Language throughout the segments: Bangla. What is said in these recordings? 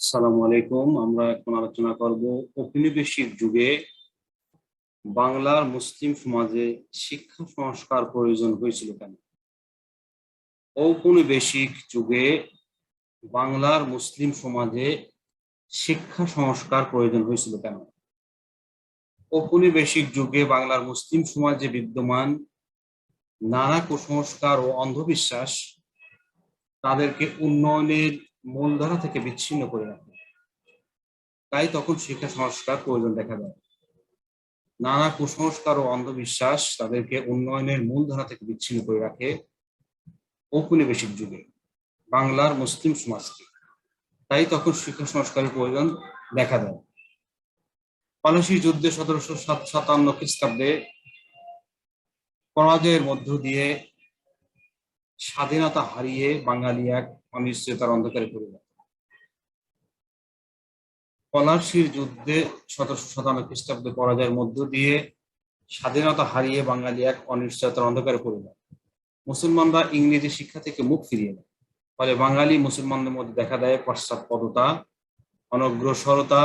আসসালামু আলাইকুম। আমরা এখন আলোচনা করব ঔপনিবেশিক যুগে বাংলার মুসলিম সমাজে শিক্ষা সংস্কার প্রয়োজন হয়েছিল কেন? ঔপনিবেশিক যুগে বাংলার মুসলিম সমাজে শিক্ষা সংস্কার প্রয়োজন হয়েছিল কেন? ঔপনিবেশিক যুগে বাংলার মুসলিম সমাজে বিদ্যমান নানা কুসংস্কার ও অন্ধবিশ্বাস তাদেরকে উন্নয়নের মূলধারা থেকে বিচ্ছিন্ন করে রাখে। তাই তখন শিক্ষা সংস্কার প্রয়োজন দেখা যায় নানা কুসংস্কার ও অন্ধবিশ্বাস তাদেরকে উন্নয়নের মূলধারা থেকে বিচ্ছিন্ন করে রাখে ঔপনিবেশিক যুগে, বাংলার মুসলিম সমাজকে। তাই তখন শিক্ষা সংস্কারের প্রয়োজন দেখা দেয়। পলাশী যুদ্ধে সতেরোশো সাতান্ন খ্রিস্টাব্দে পরাজয়ের মধ্য দিয়ে স্বাধীনতা হারিয়ে বাঙালি এক অনিশ্চয়তার অন্ধকারে যায় পলাশির যুদ্ধে সতেরোশো সাতান্ন খ্রিস্টাব্দে পরাজয়ের মধ্য দিয়ে স্বাধীনতা হারিয়ে বাঙালি এক অনিশ্চয়তার অন্ধকারে যায় মুসলমানরা ইংরেজি শিক্ষা থেকে মুখ ফিরিয়ে নেয়। ফলে বাঙালি মুসলমানদের মধ্যে দেখা দেয় পশ্চাৎপদতা, অনগ্রসরতা,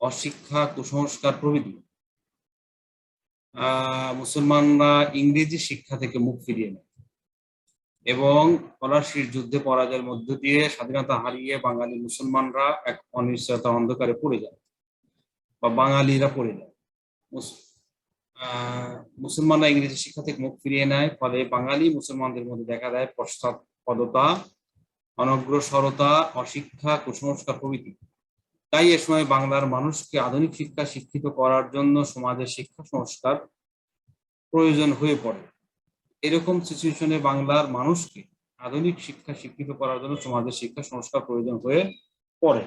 অশিক্ষা, কুসংস্কার প্রভৃতি। মুসলমানরা ইংরেজি শিক্ষা থেকে মুখ ফিরিয়ে নেয়। এবং পলাশির যুদ্ধে পরাজয়ের মধ্য দিয়ে স্বাধীনতা হারিয়ে বাঙালি মুসলমানরা এক অনিশ্চয়তা অন্ধকারে পড়ে যায় বা বাঙালিরা পড়ে যায়। মুসলমানরা ইংরেজি শিক্ষা থেকে মুখ ফিরিয়ে নেয়, ফলে বাঙালি মুসলমানদের মধ্যে দেখা দেয় পশ্চাৎপদতা, অনগ্রসরতা, অশিক্ষা, কুসংস্কার প্রভৃতি। তাই এ সময় বাংলার মানুষকে আধুনিক শিক্ষা শিক্ষিত করার জন্য সমাজের শিক্ষা সংস্কার প্রয়োজন হয়ে পড়ে। এরকম সিচুয়েশনে বাংলার মানুষকে আধুনিক শিক্ষা শিক্ষিত করার জন্য সমাজের শিক্ষা সংস্কার প্রয়োজন হয়ে পড়ে।